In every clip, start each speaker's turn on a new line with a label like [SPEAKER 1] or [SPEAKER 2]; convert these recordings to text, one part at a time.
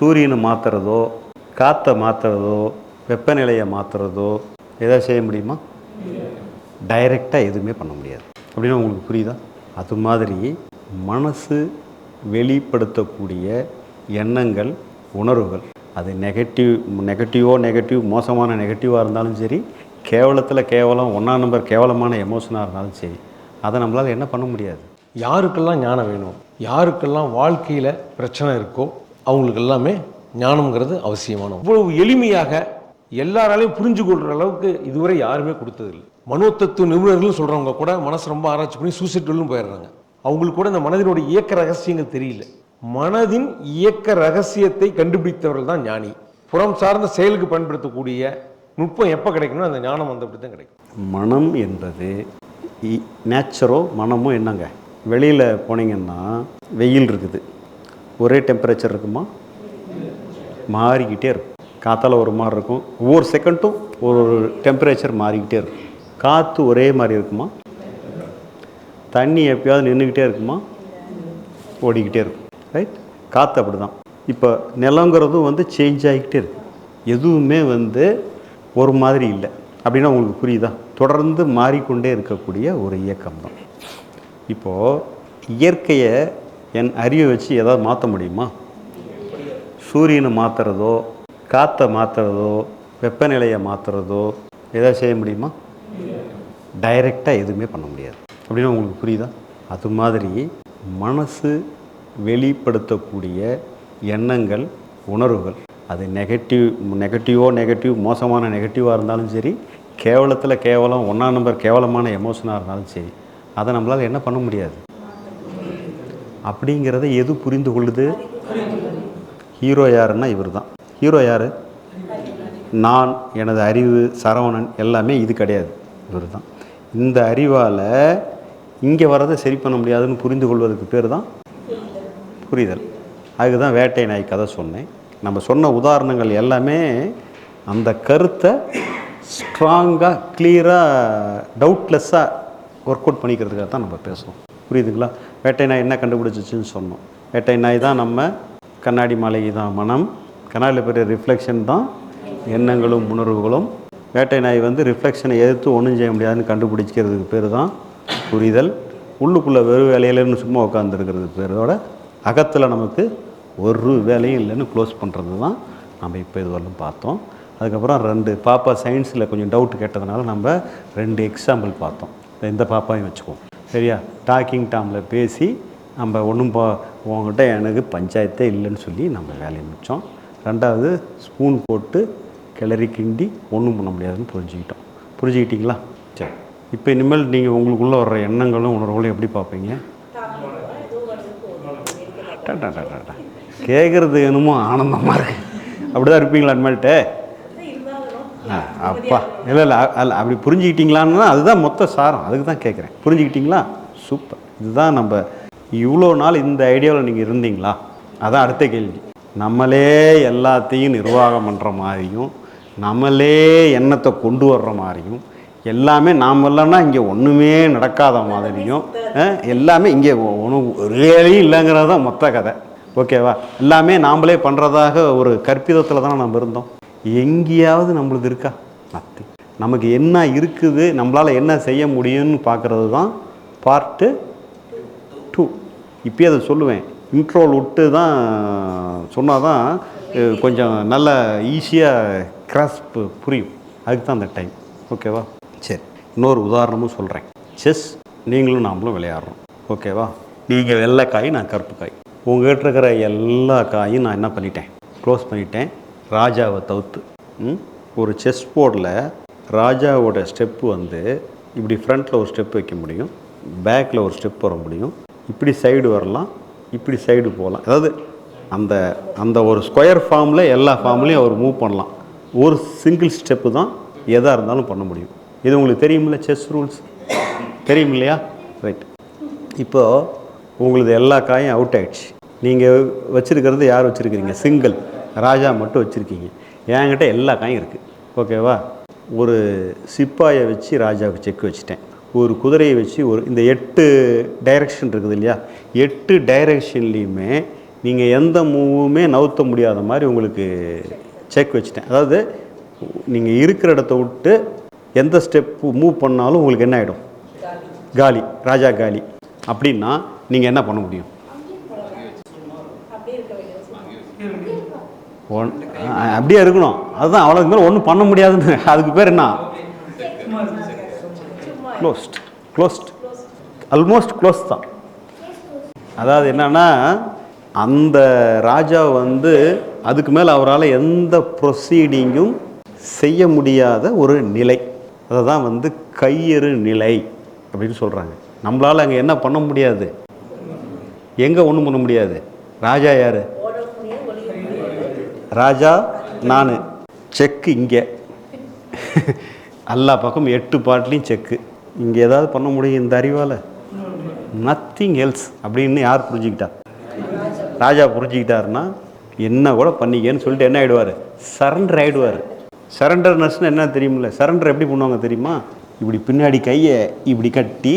[SPEAKER 1] சூரியனை மாற்றுறதோ காற்றை மாற்றுறதோ வெப்பநிலையை மாற்றுறதோ எதாவது செய்ய முடியுமா? டைரெக்டாக எதுவுமே பண்ண முடியாது. அப்படின்னு உங்களுக்கு புரியுதா? அது மாதிரி மனசு வெளிப்படுத்தக்கூடிய எண்ணங்கள் உணர்வுகள் அது நெகட்டிவ் நெகட்டிவோ நெகட்டிவ் மோசமான நெகட்டிவாக இருந்தாலும் சரி கேவலத்தில் கேவலம் ஒன்றா நம்பர் கேவலமான எமோஷனாக இருந்தாலும் சரி அதை நம்மளால் என்ன பண்ண முடியாது?
[SPEAKER 2] யாருக்கெல்லாம் ஞானம் வேணும்? யாருக்கெல்லாம் வாழ்க்கையில் பிரச்சனை இருக்கோ அவங்களுக்கு எல்லாமே ஞானம்ங்கிறது அவசியமான இவ்வளவு எளிமையாக எல்லாராலையும் புரிஞ்சு கொள்கிற அளவுக்கு இதுவரை யாருமே கொடுத்ததில்லை. மனோத்தத்துவ நிபுணர்கள் சொல்கிறவங்க கூட மனசு ரொம்ப ஆராய்ச்சி பண்ணி சூசைட்டுன்னு போயிடுறாங்க. அவங்களுக்கு கூட இந்த மனதினுடைய இயக்க ரகசியங்கள் தெரியல. மனதின் இயக்க ரகசியத்தை கண்டுபிடித்தவர்கள் தான் ஞானி. புறம் சார்ந்த செயலுக்கு பயன்படுத்தக்கூடிய நுட்பம் எப்போ கிடைக்கணும் அந்த ஞானம் வந்தபடி தான் கிடைக்கும்.
[SPEAKER 1] மனம் என்பது நேச்சரோ மனமோ என்னங்க? வெளியில் போனீங்கன்னா வெயில் இருக்குது. ஒரே டெம்பரேச்சர் இருக்குமா? மாறிக்கிட்டே இருக்கும். காற்றால் ஒரு மாதிரி இருக்கும். ஒவ்வொரு செகண்டும் ஒரு ஒரு டெம்பரேச்சர் மாறிக்கிட்டே இருக்கும். காற்று ஒரே மாதிரி இருக்குமா? தண்ணி எப்பயாவது நின்றுக்கிட்டே இருக்குமா? ஓடிக்கிட்டே இருக்கும். ரைட் காற்று அப்படி தான் இப்போ நிலங்கிறதும் வந்து சேஞ்ச் ஆகிக்கிட்டே இருக்கு. எதுவுமே வந்து ஒரு மாதிரி இல்லை. அப்படின்னா உங்களுக்கு புரியுதா? தொடர்ந்து மாறிக்கொண்டே இருக்கக்கூடிய ஒரு இயக்கம் தான் இப்போது இயற்கையை என் அறிவை வச்சு எதாவது மாற்ற முடியுமா? சூரியனை மாற்றுறதோ காற்றை மாற்றுறதோ வெப்பநிலையை மாற்றுறதோ எதாவது செய்ய முடியுமா? டைரெக்டாக எதுவுமே பண்ண முடியாது. அப்படின்னா உங்களுக்கு புரியுதா? அது மாதிரி மனசு வெளிப்படுத்தக்கூடிய எண்ணங்கள் உணர்வுகள் அது நெகட்டிவ் நெகட்டிவோ நெகட்டிவ் மோசமான நெகட்டிவாக இருந்தாலும் சரி கேவலத்தில் கேவலம் ஒன்றா நம்பர் கேவலமான எமோஷனாக இருந்தாலும் சரி அதை நம்மளால் என்ன பண்ண முடியாது? அப்படிங்கிறத எது புரிந்து கொள்ளுது ஹீரோ யாருன்னா இவர் தான் ஹீரோ யார்? நான் எனது அறிவு சரவணன் எல்லாமே இது கிடையாது. இவர் தான் இந்த அறிவால் இங்கே வரதை சரி பண்ண முடியாதுன்னு புரிந்து கொள்வதற்கு பேர் தான் புரிதல். அதுக்கு தான் வேட்டை நாய் கதை சொன்னேன். நம்ம சொன்ன உதாரணங்கள் எல்லாமே அந்த கருத்தை ஸ்ட்ராங்காக கிளியராக டவுட்லெஸ்ஸாக ஒர்க் அவுட் பண்ணிக்கிறதுக்காக தான் நம்ம பேசுகிறோம் புரியுதுங்களா? வேட்டை நாய் என்ன கண்டுபிடிச்சிச்சின்னு சொன்னோம். வேட்டை நாய் தான் நம்ம கண்ணாடி மலை தான் மனம் கண்ணாடியில் பெரிய ரிஃப்ளெக்ஷன் தான் எண்ணங்களும் உணர்வுகளும். வேட்டை நாய் வந்து ரிஃப்ளெக்ஷனை எதிர்த்து ஒன்றும் செய்ய முடியாதுன்னு கண்டுபிடிக்கிறதுக்கு பேர் தான் புரிதல். உள்ளுக்குள்ளே வெறும் வேலையிலன்னு சும்மா உட்காந்துருக்கிறது பேரோட அகத்தில் நமக்கு ஒரு வேலையும் இல்லைன்னு க்ளோஸ் பண்ணுறது தான் நம்ம இப்போ இதுவரையும் பார்த்தோம். அதுக்கப்புறம் ரெண்டு பாப்பா சயின்ஸில் கொஞ்சம் டவுட் கேட்டதுனால நம்ம ரெண்டு எக்ஸாம்பிள் பார்த்தோம். இந்த பாப்பாவையும் வச்சுக்குவோம். சரியா? டாக்கிங் டாமில் பேசி நம்ம ஒன்றும் போ உங்ககிட்ட எனக்கு பஞ்சாயத்தே இல்லைன்னு சொல்லி நம்ம வேலையை முடித்தோம் ரெண்டாவது ஸ்பூன் போட்டு கிளறி கிண்டி ஒன்றும் பண்ண முடியாதுன்னு புரிஞ்சுக்கிட்டோம். புரிஞ்சுக்கிட்டீங்களா? சரி. இப்போ இனிமேல் நீங்கள் உங்களுக்குள்ளே வர்ற எண்ணங்களும் உணர்வுகளும் எப்படி பார்ப்பீங்க? கேட்குறது என்னமோ ஆனந்தமாக இருக்குது அப்படி தான் இருப்பீங்களா இனிமேல்ட்டு? அப்பா. இல்லை இல்லை அல்ல அப்படி புரிஞ்சுக்கிட்டீங்களான்னு அதுதான் மொத்த சாரம். அதுக்கு தான் கேட்குறேன் புரிஞ்சுக்கிட்டீங்களா? சூப்பர். இதுதான் நம்ம இவ்வளோ நாள் இந்த ஐடியாவில் நீங்கள் இருந்தீங்களா? அதான் அடுத்த கேள்வி. நம்மளே எல்லாத்தையும் நிர்வாகம் பண்ணுற மாதிரியும் நம்மளே எண்ணத்தை கொண்டு வர்ற மாதிரியும் எல்லாமே நாம் இல்லைன்னா இங்கே ஒன்றுமே நடக்காத மாதிரியும் எல்லாமே இங்கே ஒன்றும் வேலையும் இல்லைங்கிறது தான் மொத்த கதை. ஓகேவா? எல்லாமே நாமளே பண்ணுறதாக ஒரு கற்பிதத்தில் தான் நம்ம இருந்தோம். எங்கேயாவது நம்மளுது இருக்கா? நத்தி நமக்கு என்ன இருக்குது நம்மளால் என்ன செய்ய முடியும்னு பார்க்குறது தான் பார்ட்டு டூ இப்பயே அதை சொல்லுவேன். இன்ட்ரோல் விட்டு தான் சொன்னால் தான் கொஞ்சம் நல்ல ஈஸியாக கிராஸ்ப் புரியும். அதுக்கு தான் அந்த டைம் ஓகேவா சரி. இன்னொரு உதாரணமும் சொல்கிறேன் செஸ் நீங்களும் நாமளும் விளையாடுறோம். ஓகேவா நீங்கள் வெள்ளை காய் நான் கருப்பு காய். உங்ககிட்ட இருக்கிற எல்லா காயும் நான் என்ன பண்ணிட்டேன்? க்ளோஸ் பண்ணிட்டேன். ராஜாவை தவிர்த்து ஒரு செஸ் போர்டில் ராஜாவோட ஸ்டெப்பு வந்து இப்படி ஃப்ரண்ட்டில் ஒரு ஸ்டெப் வைக்க முடியும் பேக்கில் ஒரு ஸ்டெப் வர முடியும். இப்படி சைடு வரலாம் இப்படி சைடு போகலாம். அதாவது அந்த அந்த ஒரு ஸ்கொயர் ஃபார்மில் எல்லா ஃபார்ம்லேயும் அவர் மூவ் பண்ணலாம். ஒரு சிங்கிள் ஸ்டெப்பு தான் எதாக இருந்தாலும் பண்ண முடியும். இது உங்களுக்கு தெரியுமில்ல செஸ் ரூல்ஸ் தெரியும் இல்லையா? ரைட் இப்போது உங்களது எல்லா காயும் அவுட் ஆகிடுச்சு நீங்கள் வச்சுருக்கிறது யார் வச்சுருக்கிறீங்க? சிங்கிள் ராஜா மட்டும் வச்சுருக்கீங்க. என்கிட்ட எல்லா காயும் இருக்குது ஓகேவா? ஒரு சிப்பாயை வச்சு ராஜாவுக்கு செக் வச்சுட்டேன். ஒரு குதிரையை வச்சு ஒரு இந்த எட்டு டைரக்ஷன் இருக்குது இல்லையா? எட்டு டைரக்ஷன்லேயுமே நீங்கள் எந்த மூவுமே நவுத்த முடியாத மாதிரி உங்களுக்கு செக் வச்சுட்டேன். அதாவது நீங்கள் இருக்கிற இடத்த விட்டு எந்த ஸ்டெப்பு மூவ் பண்ணாலும் உங்களுக்கு என்ன ஆகிடும் காலி. ராஜா காலி. அப்படின்னா நீங்கள் என்ன பண்ண முடியும்? ஒன் அப்படியே இருக்கணும். அதுதான் அவ்வளோக்கு மேலே ஒன்றும் பண்ண முடியாதுன்னு. அதுக்கு பேர் என்ன? க்ளோஸ்ட் க்ளோஸ்ட் ஆல்மோஸ்ட் க்ளோஸ் தான். அதாவது என்னன்னா அந்த ராஜா வந்து அதுக்கு மேலே அவரால் எந்த ப்ரொசீடிங்கும் செய்ய முடியாத ஒரு நிலை. அதை தான் வந்து கையெறு நிலை அப்படின்னு சொல்கிறாங்க நம்மளால் அங்கே என்ன பண்ண முடியாது? எங்கே ஒன்றும் பண்ண முடியாது? ராஜா யார்? ராஜா நான். செக்கு இங்கே. எல்லா பக்கம் எட்டு பாட்டிலையும் செக்கு. இங்கே ஏதாவது பண்ண முடியும் இந்த அறிவால்? நத்திங் எல்ஸ் அப்படின்னு யார் புரிஞ்சுக்கிட்டா? ராஜா புரிஞ்சுக்கிட்டாருன்னா என்ன கூட பண்ணிக்கன்னு சொல்லிட்டு என்ன ஆகிடுவார் சரண்டர் ஆகிடுவார் சரண்டர்னஸ்னு என்ன தெரியுமில்ல? சரண்டர் எப்படி பண்ணுவாங்க தெரியுமா? இப்படி பின்னாடி கையை இப்படி கட்டி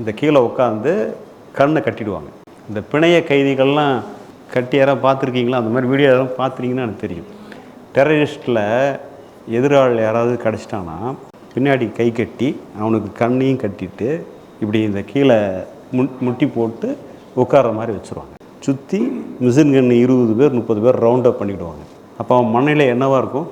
[SPEAKER 1] இந்த கீழே உட்காந்து கண்ணை கட்டிடுவாங்க. இந்த பிணைய கைதிகள்லாம் கட்டி யாராவது பார்த்துருக்கீங்களா? அந்த மாதிரி வீடியோ யாராவது பார்த்துருக்கீங்கன்னா எனக்கு தெரியும். டெரரிஸ்ட்டில் எதிராளி யாராவது கிடச்சிட்டான்னா பின்னாடி கை கட்டி அவனுக்கு கண்ணையும் கட்டிட்டு இப்படி இந்த கீழே முன் முட்டி போட்டு உட்கார மாதிரி வச்சுருவாங்க. சுற்றி மிஷின் கன்று இருபது பேர் முப்பது பேர் ரவுண்ட் அப் பண்ணிவிடுவாங்க அப்போ அவன் மண்ணையில் என்னவாக இருக்கும்?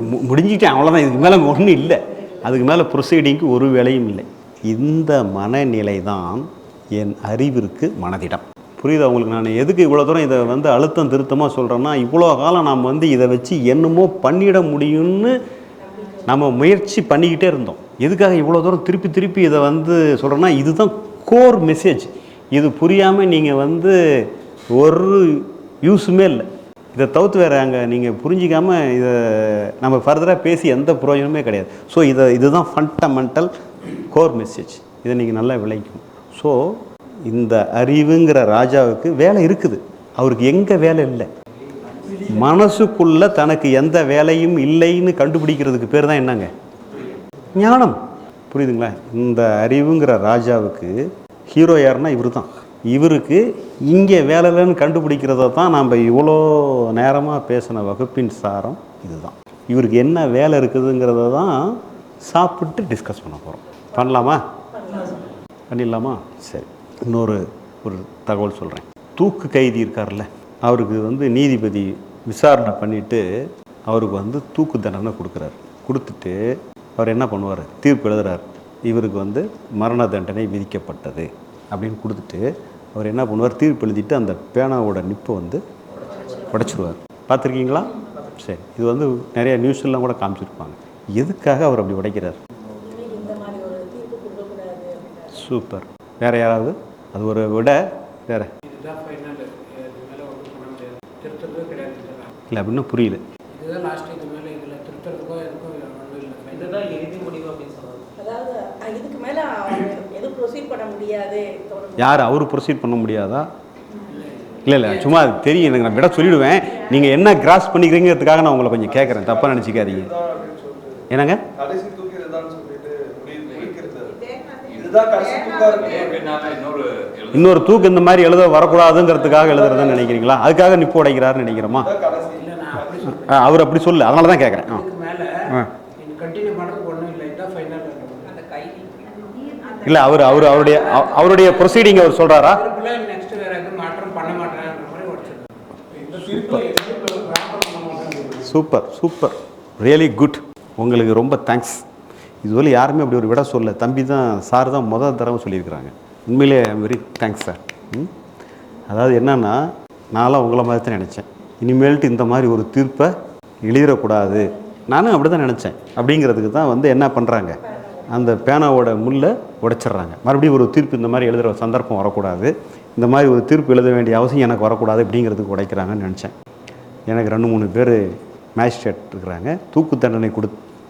[SPEAKER 1] மு- முடிஞ்சிட்டேன் அவ்வளோதான் இதுக்கு மேலே ஒன்றும் இல்லை. அதுக்கு மேலே ப்ரொசீடிங்க்கு ஒரு வேலையும் இல்லை. இந்த மனநிலை தான் என் அறிவிற்கு மனதிடம். புரியுதா உங்களுக்கு நான் எதுக்கு இவ்வளோ தூரம் இதை வந்து அழுத்தம் திருத்தமாக சொல்கிறேன்னா இவ்வளோ காலம் நாம் வந்து இதை வச்சு என்னமோ பண்ணிட முடியும்னு நம்ம முயற்சி பண்ணிக்கிட்டே இருந்தோம். எதுக்காக இவ்வளோ தூரம் திருப்பி திருப்பி இதை வந்து சொல்கிறேன்னா இதுதான் கோர் மெசேஜ் இது புரியாமல் நீங்கள் வந்து ஒரு யூஸுமே இல்லை. இதை தவிர்த்து வேறு அங்கே நீங்கள் புரிஞ்சிக்காமல் இதை நம்ம ஃபர்தராக பேசி எந்த பிரயோஜனமே கிடையாது. ஸோ இதை இதுதான் ஃபண்டமெண்டல் கோர் மெசேஜ் இதை நீங்கள் நல்லா விளைக்கும் ஸோ இந்த அறிவுங்கிற ராஜாவுக்கு வேலை இருக்குது. அவருக்கு எங்கே வேலை இல்லை. மனசுக்குள்ள தனக்கு எந்த வேலையும் இல்லைன்னு கண்டுபிடிக்கிறதுக்கு பேர் தான் என்னங்க? ஞானம். புரியுதுங்களா? இந்த அறிவுங்கிற ராஜாவுக்கு ஹீரோ யாருன்னா இவர் தான் இவருக்கு இங்கே வேலை இல்லைன்னு கண்டுபிடிக்கிறத தான் நாம் இவ்வளோ நேரமாக பேசின வகுப்பின் சாரம் இதுதான். இவருக்கு என்ன வேலை இருக்குதுங்கிறத தான் சாப்பிட்டு டிஸ்கஸ் பண்ண போகிறோம் பண்ணலாமா? பண்ணிடலாமா? சரி. இன்னொரு ஒரு தகவல் சொல்கிறேன் தூக்கு கைதி இருக்கார்ல அவருக்கு வந்து நீதிபதி விசாரணை பண்ணிவிட்டு அவருக்கு வந்து தூக்கு தண்டனை கொடுக்குறாரு. கொடுத்துட்டு அவர் என்ன பண்ணுவார்? தீர்ப்பு எழுதுறார். இவருக்கு வந்து மரண தண்டனை விதிக்கப்பட்டது அப்படின்னு கொடுத்துட்டு அவர் என்ன பண்ணுவார்? தீர்ப்பு எழுதிட்டு அந்த பேனாவோட நிப்பை வந்து உடைச்சிருவார். பார்த்துருக்கீங்களா? சரி இது வந்து நிறைய நியூஸ்லாம் கூட காமிச்சிருப்பாங்க. எதுக்காக அவர் அப்படி உடைக்கிறார்? சூப்பர். வேற யாராவது? அது ஒரு விட வேற. இல்லை அப்படின்னா புரியல யார் அவர் ப்ரொசீட் பண்ண முடியாதா? இல்லை இல்லை. சும்மா அது தெரியும். எனக்கு நான் விட சொல்லிடுவேன். நீங்கள் என்ன கிராஸ் பண்ணிக்கிறீங்கிறதுக்காக நான் உங்களை கொஞ்சம் கேட்குறேன் தப்பாக நினச்சிக்காதீங்க. என்னங்க
[SPEAKER 3] கடைசி தூக்கி இதுதான் சொல்லிட்டு முடிவு முடிக்கிறது இதுதான் கடைசி தூக்கா இருக்கு
[SPEAKER 1] இன்னொரு தூக்கு இந்த மாதிரி எழுத வரக்கூடாதுங்கிறதுக்காக எழுதுறதுன்னு நினைக்கிறீங்களா? அதுக்காக நிப்பு உடைக்கிறாருன்னு நினைக்கிறோமா? அவர் அப்படி சொல்லு அதனால தான் கேட்குறேன்
[SPEAKER 4] இல்லை. இதுதான் ஃபைனல்
[SPEAKER 5] அந்த கைதி
[SPEAKER 1] இல்லை அவர் அவர் அவருடைய அவ- அவருடைய ப்ரொசீடிங் அவர் சொல்கிறாரா சூப்பர் சூப்பர் ரியலி குட் உங்களுக்கு ரொம்ப தேங்க்ஸ் இதுவரை யாருமே அப்படி ஒரு விட சொல்ல தம்பி தான் சார் தான் முதல் தடவை சொல்லியிருக்கிறாங்க. உண்மையிலே வெரி தேங்க்ஸ் சார் ம்? அதாவது என்னன்னா நான்லாம் உங்களை மாதிரி தான் நினச்சேன். இனிமேல்ட்டு இந்த மாதிரி ஒரு தீர்ப்பை எழுதிடக்கூடாது. நானும் அப்படி தான் நினச்சேன். அப்படிங்கிறதுக்கு தான் வந்து என்ன பண்ணுறாங்க அந்த பேனாவோட முல்லை உடைச்சிட்றாங்க. மறுபடியும் ஒரு தீர்ப்பு இந்த மாதிரி எழுதுகிற சந்தர்ப்பம் வரக்கூடாது. இந்த மாதிரி ஒரு தீர்ப்பு எழுத வேண்டிய அவசியம் எனக்கு வரக்கூடாது அப்படிங்கிறதுக்கு உடைக்கிறாங்கன்னு நினச்சேன். எனக்கு ரெண்டு மூணு பேர் மேஜிஸ்ட்ரேட் இருக்கிறாங்க. தூக்கு தண்டனை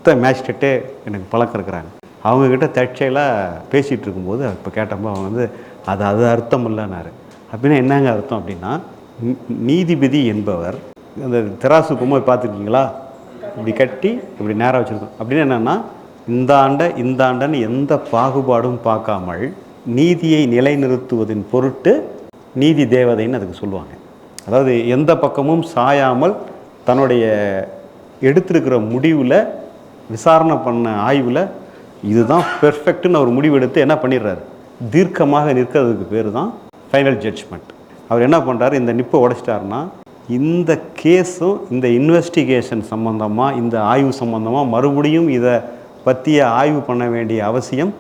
[SPEAKER 1] மொத்த மேஜிஸ்ட்ரேட்டே எனக்கு பழக்கம் இருக்கிறாங்க. அவங்கக்கிட்ட தற்செயலாக பேசிகிட்டு இருக்கும்போது இப்போ கேட்டப்போ அவங்க வந்து அது அது அர்த்தம் இல்லைனாரு அப்படின்னா என்னங்க அர்த்தம் அப்படின்னா நீதிபதி என்பவர் அந்த தெராசு பொம்மை பார்த்துருக்கீங்களா? இப்படி கட்டி இப்படி நேராக வச்சுருக்கோம் அப்படின்னு என்னென்னா இந்த ஆண்டை இந்த ஆண்டன்னு எந்த பாகுபாடும் பார்க்காமல் நீதியை நிலைநிறுத்துவதின் பொருட்டு நீதி தேவதைன்னு அதுக்கு சொல்லுவாங்க. அதாவது எந்த பக்கமும் சாயாமல் தன்னுடைய எடுத்திருக்கிற முடிவில் விசாரணை பண்ண ஆய்வில் இதுதான் பெர்ஃபெக்ட்னு அவர் முடிவெடுத்து என்ன பண்ணிடுறாரு? தீர்க்கமாக நிற்கிறதுக்கு பேர் தான் ஃபைனல் ஜட்ஜ்மெண்ட் அவர் என்ன பண்ணுறாரு இந்த நிப்பை உடைச்சிட்டாருன்னா இந்த கேஸும் இந்த இன்வெஸ்டிகேஷன் சம்மந்தமாக இந்த ஆய்வு சம்மந்தமாக மறுபடியும் இதை பற்றிய ஆய்வு பண்ண வேண்டிய அவசியம்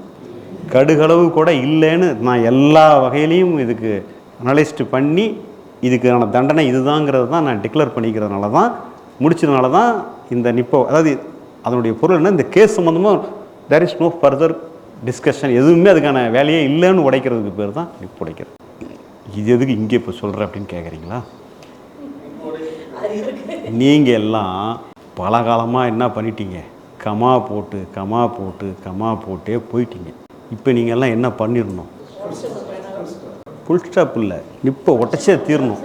[SPEAKER 1] கடுகளவு கூட இல்லைன்னு நான் எல்லா வகையிலையும் இதுக்கு அனலைஸ்ட் பண்ணி இதுக்கான தண்டனை இதுதாங்கிறது தான் நான் டிக்ளேர் பண்ணிக்கிறதுனால தான் முடிச்சதுனால தான் இந்த நிப்போ அதாவது அதனுடைய பொருள் என்ன? இந்த கேஸ் சம்மந்தமாக there is no further discussion எதுவுமே அதுக்கான வேலையே இல்லைன்னு உடைக்கிறதுக்கு பேர் தான் இப்போ உடைக்கிறது. இது எதுக்கு இங்கே இப்போ சொல்கிறேன் அப்படின்னு கேட்குறீங்களா நீங்கள் எல்லாம் பல காலமாக என்ன பண்ணிட்டீங்க? கமா போட்டு கமா போட்டு கமா போட்டே போயிட்டீங்க. இப்போ நீங்கள் எல்லாம் என்ன பண்ணிடணும்? ஃபுல் ஸ்டாப் இல்லை. நிப்பை உடச்சே தீரணும்.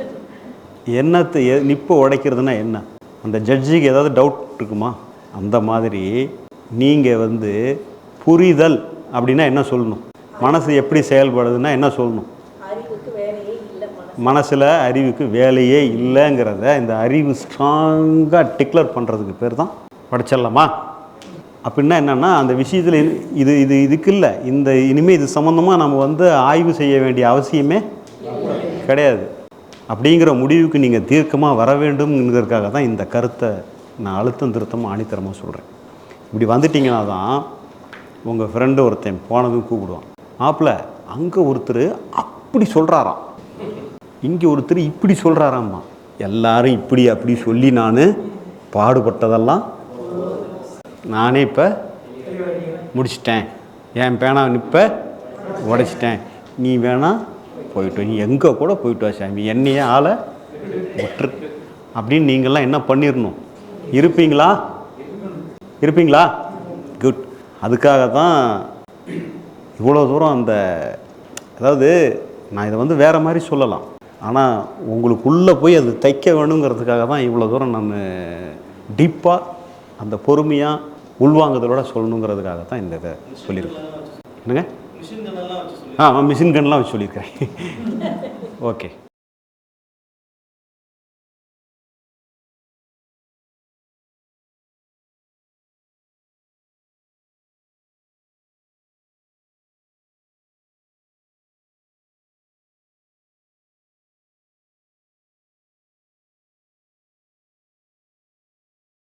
[SPEAKER 1] என்னத்தை எ நிப்பை உடைக்கிறதுனா என்ன? அந்த ஜட்ஜிக்கு ஏதாவது டவுட் இருக்குமா? அந்த மாதிரி நீங்கள் வந்து புரிதல் அப்படின்னா என்ன சொல்லணும்? மனசு எப்படி செயல்படுதுன்னா என்ன சொல்லணும்? மனசில் அறிவுக்கு வேலையே இல்லைங்கிறத இந்த அறிவு ஸ்ட்ராங்காக டிக்ளேர் பண்ணுறதுக்கு பேர் தான் படிச்சிடலாமா? அப்படின்னா என்னென்னா அந்த விஷயத்தில் இது இது இதுக்கு இல்லை. இந்த இனிமேல் இது சம்மந்தமாக நம்ம வந்து ஆய்வு செய்ய வேண்டிய அவசியமே கிடையாது. அப்படிங்கிற முடிவுக்கு நீங்கள் தீர்க்கமாக வர வேண்டும்ங்கிறதுக்காக தான் இந்த கருத்தை நான் அழுத்தம் திருத்தமாக ஆணித்தரமாக சொல்கிறேன் இப்படி வந்துட்டிங்கன்னா தான் உங்கள் ஃப்ரெண்டு ஒருத்தன் போனதும் கூப்பிடுவான். மாப்பிள்ள அங்கே ஒருத்தர் அப்படி சொல்கிறாராம் இங்கே ஒருத்தர் இப்படி சொல்கிறாராம்மா எல்லாரும் இப்படி அப்படி சொல்லி நான் பாடுபட்டதெல்லாம் நானே இப்போ முடிச்சிட்டேன். என் பேனா இப்போ உடைச்சிட்டேன். நீ வேணா போயிட்டு நீ எங்கே கூட போயிட்டு வா சாமி. என்னையே ஆளை விட்டுரு. அப்படின்னு நீங்கள்லாம் என்ன பண்ணிடணும் இருப்பீங்களா? இருப்பீங்களா? குட் அதுக்காக தான் இவ்வளோ தூரம் அந்த அதாவது நான் இதை வந்து வேறு மாதிரி சொல்லலாம். ஆனால் உங்களுக்குள்ளே போய் அது தைக்க வேணுங்கிறதுக்காக தான் இவ்வளோ தூரம் நான் டீப்பாக அந்த பொறுமையாக உள்வாங்குதலோட சொல்லணுங்கிறதுக்காக தான் இந்த இதை சொல்லியிருக்கேன். என்னங்க? ஆ மிஷின் கன்லாம் வச்சு சொல்லியிருக்கிறேன். ஓகே